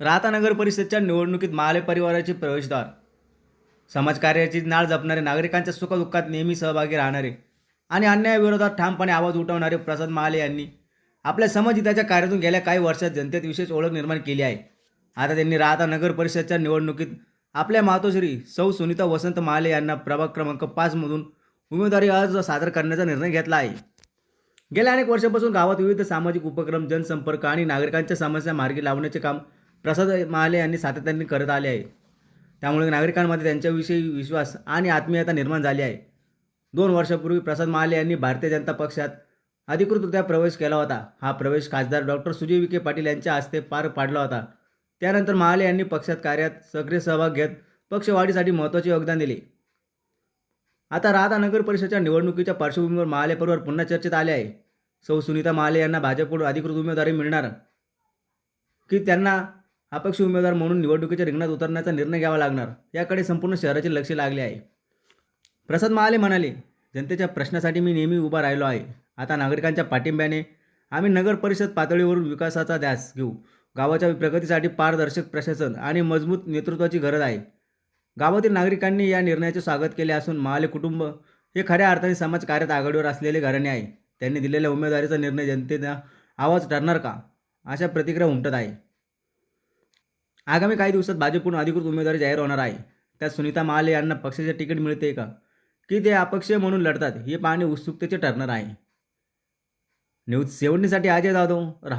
राहता नगर परिषदच्या निवडणुकीत महाले परिवाराचे प्रवेशद्वार. समाजकार्याची नाळ जपणारे नागरिकांच्या सुखदुःखात नेहमी सहभागी राहणारे आणि अन्यायाविरोधात ठामपणे आवाज उठवणारे प्रसाद महाले यांनी आपल्या समजहिताच्या कार्यातून गेल्या काही वर्षात जनतेत विशेष ओळख निर्माण केली आहे. आता त्यांनी राहता नगर परिषदच्या निवडणुकीत आपल्या मातोश्री सौ सुनीता वसंत महाले यांना प्रभाग क्रमांक पाचमधून उमेदवारी अर्ज सादर करण्याचा निर्णय घेतला आहे. गेल्या अनेक वर्षापासून गावात विविध सामाजिक उपक्रम जनसंपर्क आणि नागरिकांच्या समस्या मार्गी लावण्याचे काम प्रसाद महाले यांनी सातत्याने करत आले आहे. त्यामुळे नागरिकांमध्ये त्यांच्याविषयी विश्वास आणि आत्मीयता निर्माण झाली आहे. दोन वर्षापूर्वी प्रसाद महाले यांनी भारतीय जनता पक्षात अधिकृतरित्या प्रवेश केला होता. हा प्रवेश खासदार डॉक्टर सुजय विखे पाटील यांच्या हस्ते पार पाडला होता. त्यानंतर महाले यांनी पक्षात कार्यात सक्रिय सहभाग घेत पक्षवाढीसाठी महत्त्वाचे योगदान दिले. आता राहता नगर परिषदच्या निवडणुकीच्या पार्श्वभूमीवर महाले परिवार पुन्हा चर्चेत आले आहे. सौ सुनीता महाले यांना भाजपकडून अधिकृत उमेदवारी मिळणार की त्यांना अपक्ष उमेदवार म्हणून निवडणुकीच्या रिंगणात उतरण्याचा निर्णय घ्यावा लागणार. याकडे संपूर्ण शहराचे लक्ष लागले आहे. प्रसाद महाले म्हणाले जनतेच्या प्रश्नासाठी मी नेहमी उभा राहिलो आहे. आता नागरिकांच्या पाठिंब्याने आम्ही नगर परिषद पातळीवरून विकासाचा ध्यास घेऊ. गावाच्या प्रगतीसाठी पारदर्शक प्रशासन आणि मजबूत नेतृत्वाची गरज आहे. गावातील नागरिकांनी या निर्णयाचे स्वागत केले असून महाले कुटुंब हे खऱ्या अर्थाने समाजकार्यात आघाडीवर असलेले घराणे आहे. त्यांनी दिलेल्या उमेदवारीचा निर्णय जनतेचा आवाज ठरणार का? अशा प्रतिक्रिया उमटत आहे. आगामी काही दिवसात भाजपकडून अधिकृत उमेदवारी जाहीर होणार आहे. त्यात सुनीता महाले यांना पक्षाचे तिकीट मिळते का? की ते अपक्ष म्हणून लढतात हे पाहणे उत्सुकतेचे ठरणार आहे. न्यूज सेवन्टीसाठी अजय जाधव राहा